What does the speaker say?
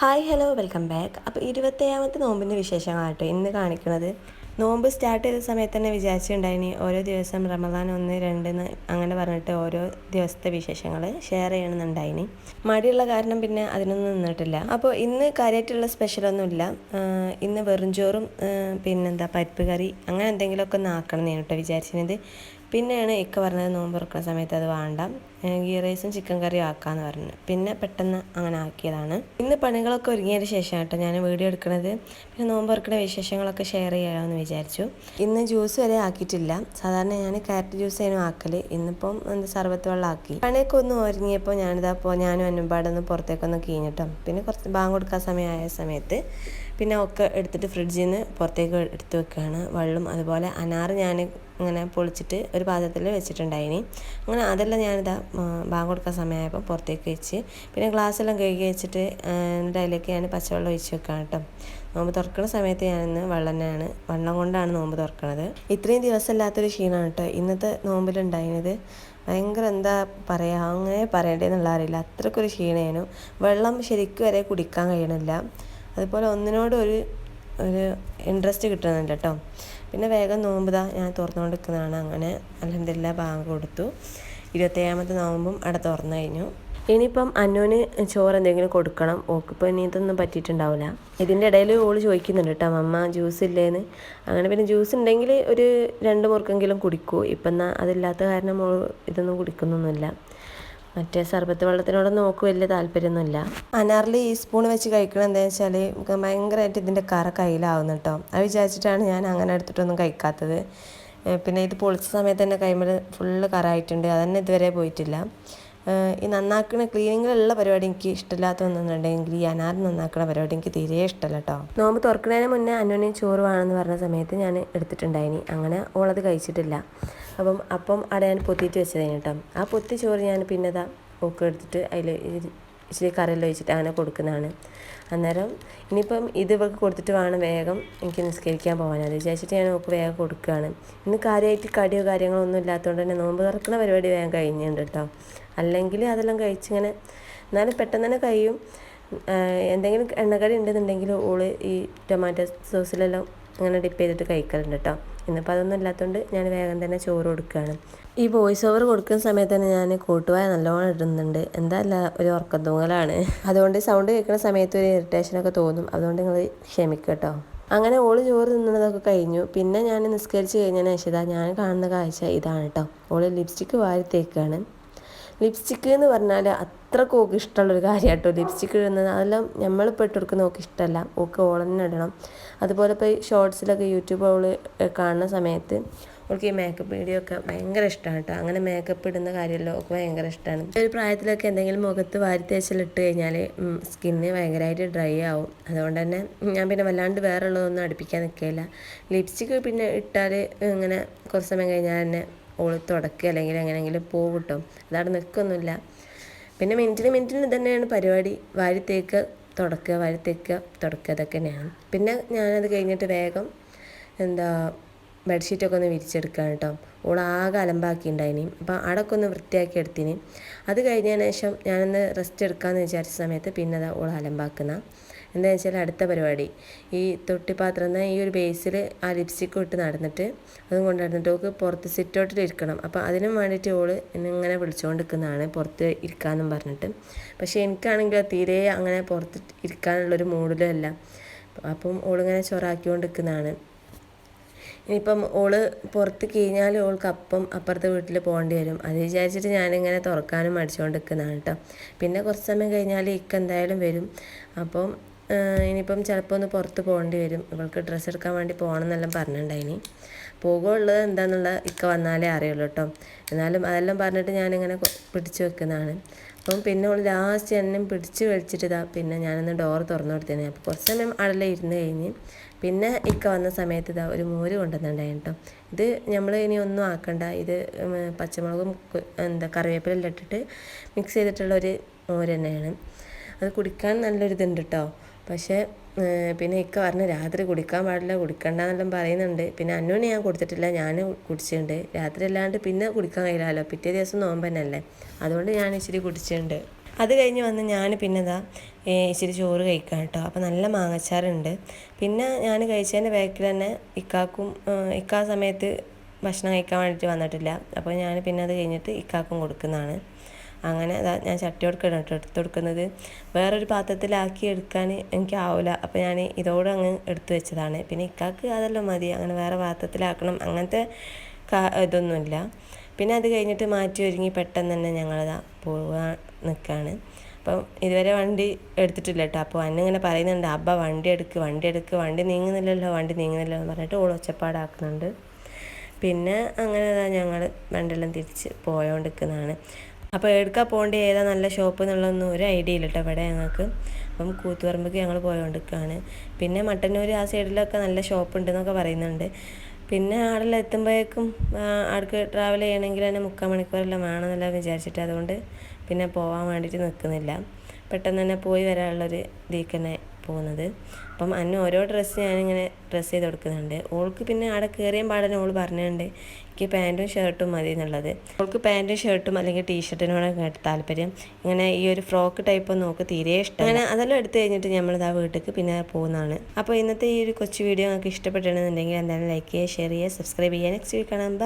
Hi hello welcome back അപ്പോൾ ഇരുപത്തേഴാമത്തെ നോമ്പിന്റെ വിശേഷങ്ങളാട്ടോ ഇന്ന് കാണിക്കുന്നത്. നോമ്പ് സ്റ്റാർട്ട് ചെയ്ത സമയത്ത് തന്നെ വിചാരിച്ചിട്ടുണ്ടായിനി ഓരോ ദിവസം റമദാൻ ഒന്ന് രണ്ടെന്ന് അങ്ങനെ പറഞ്ഞിട്ട് ഓരോ ദിവസത്തെ വിശേഷങ്ങൾ ഷെയർ ചെയ്യണമെന്നുണ്ടായിനി. മടിയുള്ള കാരണം പിന്നെ അതിനൊന്നും നിന്നിട്ടില്ല. അപ്പോൾ ഇന്ന് കാര്യമായിട്ടുള്ള സ്പെഷ്യലൊന്നുമില്ല ഇന്ന് വെറും ചോറും പിന്നെന്താ പരിപ്പ് കറി അങ്ങനെ എന്തെങ്കിലുമൊക്കെ ഒന്ന് ആക്കണം എന്ന് കേട്ടോ വിചാരിച്ചിരുന്നത്. പിന്നെയാണ് ഇക്ക പറഞ്ഞത് നോമ്പ് തുറക്കുന്ന സമയത്ത് അത് വേണ്ട. ഗീ റൈസും ചിക്കൻ കറിയും ആക്കാമെന്ന് പറഞ്ഞു. പിന്നെ പെട്ടെന്ന് അങ്ങനെ ആക്കിയതാണ്. ഇന്ന് പണികളൊക്കെ ഒരുങ്ങിയതിന് ശേഷം കേട്ടോ ഞാൻ വീഡിയോ എടുക്കുന്നത് പിന്നെ നോമ്പ് തുറക്കുന്ന വിശേഷങ്ങളൊക്കെ ഷെയർ ചെയ്യാമെന്ന് വിചാരിച്ചു. ഇന്ന് ജ്യൂസ് വരെ ആക്കിയിട്ടില്ല. സാധാരണ ഞാൻ കാരറ്റ് ജ്യൂസ് ആയിരുന്നു ആക്കൽ. ഇന്നിപ്പം എന്താ സർബത്ത് വെള്ളം ആക്കി. പണിയൊക്കെ ഒന്ന് ഒരുങ്ങിയപ്പോൾ ഞാനിതാ പോ ഞാനും എന്നുപാടൊന്ന് പുറത്തേക്കൊന്ന് കീഞ്ഞിട്ടോ. പിന്നെ കുറച്ച് ബാങ്ക് കൊടുക്കാൻ സമയമായ സമയത്ത് പിന്നെ ഒക്കെ എടുത്തിട്ട് ഫ്രിഡ്ജിൽ നിന്ന് പുറത്തേക്ക് എടുത്ത് വെക്കുകയാണ്. വെള്ളം അതുപോലെ അനാറ് ഞാൻ ഇങ്ങനെ പൊളിച്ചിട്ട് ഒരു പാത്രത്തിൽ വെച്ചിട്ടുണ്ടായിനി. അങ്ങനെ അതെല്ലാം ഞാനിതാ ബാങ്ക് കൊടുക്കാൻ സമയമായപ്പോൾ പുറത്തേക്ക് വെച്ച് പിന്നെ ഗ്ലാസ്സെല്ലാം കഴുകി വെച്ചിട്ട് എന്റെ അതിലേക്ക് ഞാൻ പച്ചവെള്ളം ഒഴിച്ച് വെക്കാം കേട്ടോ. നോമ്പ് തുറക്കുന്ന സമയത്ത് ഞാനിന്ന് വെള്ളം തന്നെയാണ് വെള്ളം കൊണ്ടാണ് നോമ്പ് തുറക്കണത്. ഇത്രയും ദിവസമില്ലാത്തൊരു ക്ഷീണമാണ് കേട്ടോ. ഇന്നത്തെ നോമ്പിലുണ്ടായിരുന്നത്. ഭയങ്കര എന്താ പറയുക അങ്ങനെ പറയേണ്ടതെന്നുള്ള അറിയില്ല. അത്രക്കൊരു ക്ഷീണമായിരുന്നു വെള്ളം ശരിക്കും വരെ കുടിക്കാൻ കഴിയണില്ല. അതുപോലെ ഒന്നിനോടൊരു ഒരു ഇൻട്രസ്റ്റ് കിട്ടുന്നുണ്ട് കേട്ടോ. പിന്നെ വേഗം നോമ്പുതാ ഞാൻ തുറന്നുകൊണ്ട് നിൽക്കുന്നതാണ് അങ്ങനെ അലഹമില്ല ബാങ്ക് കൊടുത്തു. ഇരുപത്തേഴാമത്തെ നോമ്പും അവിടെ തുറന്നു കഴിഞ്ഞു. ഇനിയിപ്പം അന്നോന് ചോറ് എന്തെങ്കിലും കൊടുക്കണം. ഓക്കിപ്പോൾ ഇനി ഇതൊന്നും പറ്റിയിട്ടുണ്ടാവില്ല ഇതിന്റെ ഇടയിൽ ഓൾ ചോദിക്കുന്നുണ്ട് കേട്ടോ അമ്മ ജ്യൂസ് ഇല്ലേന്ന്. അങ്ങനെ പിന്നെ ജ്യൂസ് ഉണ്ടെങ്കിൽ ഒരു രണ്ട് മുറുക്കെങ്കിലും കുടിക്കൂ. ഇപ്പം എന്നാൽ അതില്ലാത്ത കാരണം ഓൾ ഇതൊന്നും കുടിക്കുന്നൊന്നുമില്ല. മറ്റേ സർബത്ത് വെള്ളത്തിനോടൊന്നും നോക്ക് വലിയ താല്പര്യമൊന്നുമില്ല. അനാറിൽ ഈ സ്പൂൺ വെച്ച് കഴിക്കണം എന്താണെന്ന് വെച്ചാൽ ഭയങ്കരമായിട്ട് ഇതിന്റെ കറ കയ്യിലാവുന്നു കേട്ടോ അത് വിചാരിച്ചിട്ടാണ് ഞാൻ അങ്ങനെ എടുത്തിട്ടൊന്നും കഴിക്കാത്തത്. പിന്നെ ഇത് പൊളിച്ച സമയത്ത് തന്നെ കൈമൽ ഫുള്ള് കറായിട്ടുണ്ട്. അതന്നെ ഇതുവരെ പോയിട്ടില്ല. ഈ നന്നാക്കുന്ന ക്ലീനിങ്ങിലുള്ള പരിപാടി എനിക്ക് ഇഷ്ടമില്ലാത്തതെന്നുണ്ടെങ്കിൽ ഈ അനാർ നന്നാക്കുന്ന പരിപാടി എനിക്ക് തീരെ ഇഷ്ടമല്ല കേട്ടോ നോമ്പ് തുറക്കുന്നതിന് മുന്നേ അന്നോനെ ചോറ് വേണമെന്ന് പറഞ്ഞ സമയത്ത് ഞാൻ എടുത്തിട്ടുണ്ടായിനി. അങ്ങനെ ഓളത് കഴിച്ചിട്ടില്ല. അപ്പം അപ്പം അവിടെ ഞാൻ പൊത്തിയിട്ട് വെച്ചതേന് കേട്ടോ ആ പൊത്തി ചോറ് ഞാൻ പിന്നെ ഇതാ ഒക്കെ എടുത്തിട്ട് അതിൽ ഇച്ചിരി കറിയെല്ലാം ഒഴിച്ചിട്ട് അങ്ങനെ കൊടുക്കുന്നതാണ്. അന്നേരം ഇനിയിപ്പം ഇത് ഇവൾക്ക് കൊടുത്തിട്ട് വേണം വേഗം എനിക്ക് നിസ്കരിക്കാൻ പോകാൻ. അത് വിചാരിച്ചിട്ട് ഞാൻ നോക്ക് വേഗം കൊടുക്കുകയാണ്. ഇന്ന് കാര്യമായിട്ട് കടിയോ കാര്യങ്ങളോ ഒന്നും ഇല്ലാത്തതുകൊണ്ട് തന്നെ നോമ്പ് തുറക്കുന്ന പരിപാടി വേഗം കഴിഞ്ഞിട്ടുണ്ട് കേട്ടോ. അല്ലെങ്കിൽ അതെല്ലാം കഴിച്ചിങ്ങനെ എന്നാലും പെട്ടെന്ന് തന്നെ കഴിയും. എന്തെങ്കിലും എണ്ണക്കടി ഉണ്ടെന്നുണ്ടെങ്കിൽ ഓൾ ഈ ടൊമാറ്റോ സോസിലെല്ലാം അങ്ങനെ ഡിപ്പ് ചെയ്തിട്ട് കഴിക്കലുണ്ട് കേട്ടോ ഇന്നിപ്പോൾ അതൊന്നും ഇല്ലാത്തതുകൊണ്ട് ഞാൻ വേഗം തന്നെ ചോറ് കൊടുക്കുകയാണ് ഈ വോയിസ് ഓവർ കൊടുക്കുന്ന സമയത്ത് തന്നെ ഞാൻ കൂട്ടുവായ നല്ലോണം ഇടുന്നുണ്ട്. എന്തല്ല ഒരു ഉറക്കം തൂങ്ങലാണ് അതുകൊണ്ട് സൗണ്ട് കേൾക്കുന്ന സമയത്ത് ഒരു ഇറിറ്റേഷനൊക്കെ തോന്നും. അതുകൊണ്ട് നിങ്ങൾ ക്ഷമിക്കുക കേട്ടോ അങ്ങനെ ഓൾ ചോറ് തിന്നണതൊക്കെ കഴിഞ്ഞു. പിന്നെ ഞാൻ നിസ്കരിച്ച് കഴിഞ്ഞാൽ ഞാൻ കാണുന്ന കാഴ്ച ഇതാണ് കേട്ടോ ഓൾ ലിപ്സ്റ്റിക്ക് വാരി തേക്കാണ്. ലിപ്സ്റ്റിക്ക് എന്ന് പറഞ്ഞാൽ അത്രയ്ക്ക് ഓക്ക് ഇഷ്ടമുള്ളൊരു കാര്യം കേട്ടോ ലിപ്സ്റ്റിക്ക് ഇടുന്നത് അതെല്ലാം നമ്മളിപ്പോൾ ഇട്ട് കൊടുക്കുന്ന ഓക്ക് ഇഷ്ടമല്ല ഓക്ക് ഓളന്നെ ഇടണം. അതുപോലെ ഇപ്പോൾ ഷോർട്സിലൊക്കെ യൂട്യൂബ് അവൾ കാണുന്ന സമയത്ത് അവൾക്ക് ഈ മേക്കപ്പ് വീഡിയോ ഒക്കെ ഭയങ്കര ഇഷ്ടമാണ് കേട്ടോ അങ്ങനെ മേക്കപ്പ് ഇടുന്ന കാര്യമല്ലോ ഒക്കെ ഭയങ്കര ഇഷ്ടമാണ് ഒരു പ്രായത്തിലൊക്കെ എന്തെങ്കിലും മുഖത്ത് വാരി തേച്ചിലിട്ട് കഴിഞ്ഞാൽ സ്കിന്ന് ഭയങ്കരമായിട്ട് ഡ്രൈ ആവും. അതുകൊണ്ട് തന്നെ ഞാൻ പിന്നെ വല്ലാണ്ട് വേറെ ഉള്ളതൊന്നും അടുപ്പിക്കാൻ നിൽക്കില്ല ലിപ്സ്റ്റിക്ക് പിന്നെ ഇട്ടാൽ ഇങ്ങനെ കുറച്ച് സമയം കഴിഞ്ഞാൽ തന്നെ ഓൾ തുടക്കുക അല്ലെങ്കിൽ എങ്ങനെയെങ്കിലും പോകും കേട്ടോ അതവിടെ നിൽക്കൊന്നുമില്ല പിന്നെ മിനിറ്റിന് മിനിറ്റിന് തന്നെയാണ് പരിപാടി. വാരി തേക്ക് തുടക്കുക വാരി തേക്ക് തുടക്കുക. അതൊക്കെ തന്നെയാണ് പിന്നെ ഞാനത് കഴിഞ്ഞിട്ട് വേഗം എന്താ ബെഡ്ഷീറ്റൊക്കെ ഒന്ന് വിരിച്ചെടുക്കുകയാണ് കേട്ടോ. ഓളാകെ അലമ്പാക്കി അലമ്പാക്കിയിട്ടുണ്ടായിനി. അപ്പം അടക്കം ഒന്ന് വൃത്തിയാക്കി എടുത്തിനി. അത് കഴിഞ്ഞതിന് ശേഷം ഞാനൊന്ന് റെസ്റ്റ് എടുക്കാമെന്ന് വിചാരിച്ച സമയത്ത് പിന്നെ അത് ഓൾ അലമ്പാക്കുന്ന. എന്താണെന്ന് വെച്ചാൽ അടുത്ത പരിപാടി. ഈ തൊട്ടിപ്പാത്രം ഈ ഒരു ബേസിൽ ആ ലിപ്സ്റ്റിക്ക് ഇട്ട് നടന്നിട്ട് അതും കൊണ്ട് നടന്നിട്ട് ഓക്ക് പുറത്ത് സിറ്റൗട്ടിൽ ഇരിക്കണം. അപ്പോൾ അതിനും വേണ്ടിയിട്ട് ഓൾ ഇങ്ങനെ വിളിച്ചുകൊണ്ട് നിൽക്കുന്നതാണ് പുറത്ത് ഇരിക്കാമെന്നും പറഞ്ഞിട്ട്. പക്ഷേ എനിക്കാണെങ്കിൽ തീരെ അങ്ങനെ പുറത്ത് ഇരിക്കാനുള്ളൊരു മൂഡിലും അല്ല. അപ്പം ഓളിങ്ങനെ ചൊറാക്കിക്കൊണ്ട് നിൽക്കുന്നതാണ് ഇനിയിപ്പം ഓൾ പുറത്ത് കഴിഞ്ഞാൽ ഓൾക്ക് അപ്പം അപ്പുറത്തെ വീട്ടിൽ പോകേണ്ടി വരും. അത് വിചാരിച്ചിട്ട് ഞാനിങ്ങനെ തുറക്കാനും മടിച്ചുകൊണ്ട് നിൽക്കുന്നതാണ് കേട്ടോ പിന്നെ കുറച്ച് സമയം കഴിഞ്ഞാൽ ഇക്ക എന്തായാലും വരും. അപ്പം ഇനിയിപ്പം ചിലപ്പോൾ ഒന്ന് പുറത്ത് പോകേണ്ടി വരും. ഇവൾക്ക് ഡ്രസ്സ് എടുക്കാൻ വേണ്ടി പോകണം എന്നെല്ലാം പറഞ്ഞിട്ടുണ്ടായിനി. പോകുള്ളത് എന്താണെന്നുള്ള ഇക്ക വന്നാലേ അറിയുള്ളൂ കേട്ടോ എന്നാലും അതെല്ലാം പറഞ്ഞിട്ട് ഞാനിങ്ങനെ പിടിച്ചു വെക്കുന്നതാണ്. അപ്പം പിന്നെ ഓൾ ലാസ്റ്റ് എന്നെ പിടിച്ച് വലിച്ചിട്ട് ഇതാ പിന്നെ ഞാനൊന്ന് ഡോർ തുറന്നു കൊടുത്തേനെ. അപ്പോൾ കുറച്ച് സമയം അവിടെ ഇരുന്ന് കഴിഞ്ഞ് പിന്നെ ഇക്ക വന്ന സമയത്ത് ഇതാ ഒരു മോര് കൊണ്ടുവന്നിട്ടുണ്ടായിരുന്നു കേട്ടോ ഇത് നമ്മൾ ഇനി ഒന്നും ആക്കണ്ട. ഇത് പച്ചമുളകും എന്താ കറിവേപ്പിലെല്ലാം ഇട്ടിട്ട് മിക്സ് ചെയ്തിട്ടുള്ള ഒരു മോര് തന്നെയാണ്. അത് കുടിക്കാൻ നല്ലൊരു ഇതുണ്ട് കേട്ടോ പക്ഷേ പിന്നെ ഇക്ക പറഞ്ഞ് രാത്രി കുടിക്കാൻ പാടില്ല കുടിക്കണ്ടെന്നെല്ലാം പറയുന്നുണ്ട്. പിന്നെ അന്നൂന് ഞാൻ കൊടുത്തിട്ടില്ല ഞാൻ കുടിച്ചിട്ടുണ്ട്. രാത്രി അല്ലാണ്ട് പിന്നെ കുടിക്കാൻ കഴിയില്ലല്ലോ. പിറ്റേ ദിവസം നോമ്പന്നല്ലേ. അതുകൊണ്ട് ഞാൻ ഇച്ചിരി കുടിച്ചിട്ടുണ്ട്. അത് കഴിഞ്ഞ് വന്ന് ഞാൻ പിന്നെ ഇതാ ഇച്ചിരി ചോറ് കഴിക്കാം കേട്ടോ. അപ്പോൾ നല്ല മാങ്ങച്ചാറുണ്ട്. പിന്നെ ഞാൻ കഴിച്ചതിന്റെ ബാക്കിൽ തന്നെ ഇക്കാക്കും ഇക്കാ സമയത്ത് ഭക്ഷണം കഴിക്കാൻ വേണ്ടിയിട്ട് വന്നിട്ടില്ല. അപ്പോൾ ഞാൻ പിന്നെ അത് കഴിഞ്ഞിട്ട് ഇക്കാക്കും കൊടുക്കുന്നതാണ്. അങ്ങനെ ഞാൻ ചട്ടി കൊടുക്കണം കേട്ടോ എടുത്ത് കൊടുക്കുന്നത്. വേറൊരു പാത്രത്തിലാക്കി എടുക്കാൻ എനിക്കാവില്ല അപ്പോൾ ഞാൻ ഇതോടെ അങ്ങ് എടുത്തു വെച്ചതാണ്. പിന്നെ ഇക്കാക്ക് അതെല്ലാം മതി. അങ്ങനെ വേറെ പാത്രത്തിലാക്കണം. അങ്ങനത്തെ ഇതൊന്നുമില്ല. പിന്നെ അത് കഴിഞ്ഞിട്ട് മാറ്റി ഒരുങ്ങി പെട്ടെന്ന് തന്നെ ഞങ്ങളതാ പോകാൻ നിൽക്കുകയാണ് അപ്പം ഇതുവരെ വണ്ടി എടുത്തിട്ടില്ല കേട്ടോ. അപ്പോൾ അന്നിങ്ങനെ പറയുന്നുണ്ട് അബ്ബ വണ്ടി എടുക്ക് വണ്ടി എടുക്ക്. വണ്ടി നീങ്ങുന്നില്ലല്ലോ വണ്ടി നീങ്ങുന്നില്ലല്ലോ എന്ന് പറഞ്ഞിട്ട് ഓൾ ഒച്ചപ്പാടാക്കുന്നുണ്ട്. പിന്നെ അങ്ങനെ ഞങ്ങൾ വണ്ടിയെല്ലാം തിരിച്ച് പോയോണ്ടിരിക്കുന്നതാണ്. അപ്പോൾ എടുക്കാൻ പോകേണ്ട ഏതാ നല്ല ഷോപ്പ് എന്നുള്ളതൊന്നും ഒരു ഐഡിയ ഇല്ല കേട്ടോ ഇവിടെ ഞങ്ങൾക്ക്. അപ്പം കൂത്തുപറമ്പക്ക് ഞങ്ങൾ പോയോണ്ടിരിക്കുകയാണ് പിന്നെ മട്ടന്നൂർ ആ സൈഡിലൊക്കെ നല്ല ഷോപ്പ് ഉണ്ടെന്നൊക്കെ പറയുന്നുണ്ട്. പിന്നെ ആടെല്ലാം എത്തുമ്പോഴേക്കും ആൾക്ക് ട്രാവൽ ചെയ്യണമെങ്കിൽ തന്നെ മുക്കാൽ മണിക്കൂറെല്ലാം വേണമെന്നെല്ലാം വിചാരിച്ചിട്ട് അതുകൊണ്ട് പിന്നെ പോകാൻ വേണ്ടിയിട്ട് നിൽക്കുന്നില്ല. പെട്ടെന്ന് തന്നെ പോയി വരാനുള്ളൊരു ഇതിൽ തന്നെ പോകുന്നത്. അപ്പം അന്ന ഓരോ ഡ്രസ്സ് ഞാനിങ്ങനെ ഡ്രസ്സ് ചെയ്ത് കൊടുക്കുന്നുണ്ട്. ഓൾക്ക് പിന്നെ അവിടെ കയറിയ പാടനെ ഓൾ പറഞ്ഞിട്ടുണ്ട്. എനിക്ക് പാന്റും ഷർട്ടും മതി എന്നുള്ളത്. ഓൾക്ക് പാന്റും ഷർട്ടും അല്ലെങ്കിൽ ടീഷർട്ടിനോടൊക്കെ താല്പര്യം. ഇങ്ങനെ ഈ ഒരു ഫ്രോക്ക് ടൈപ്പ് ഒന്നും നോക്ക് തീരെ ഇഷ്ടം അങ്ങനെ അതെല്ലാം എടുത്തു കഴിഞ്ഞിട്ട് നമ്മളിതാ വീട്ടിലേക്ക് പിന്നെ പോകുന്നതാണ്. അപ്പോൾ ഇന്നത്തെ ഈ ഒരു കൊച്ചു വീഡിയോ നിങ്ങൾക്ക് ഇഷ്ടപ്പെട്ടിട്ടുണ്ടെന്നുണ്ടെങ്കിൽ എന്തായാലും ലൈക്ക് ചെയ്യുക ഷെയർ ചെയ്യുക സബ്സ്ക്രൈബ് ചെയ്യുക. നെക്സ്റ്റ് വീക്ക് കാണാം.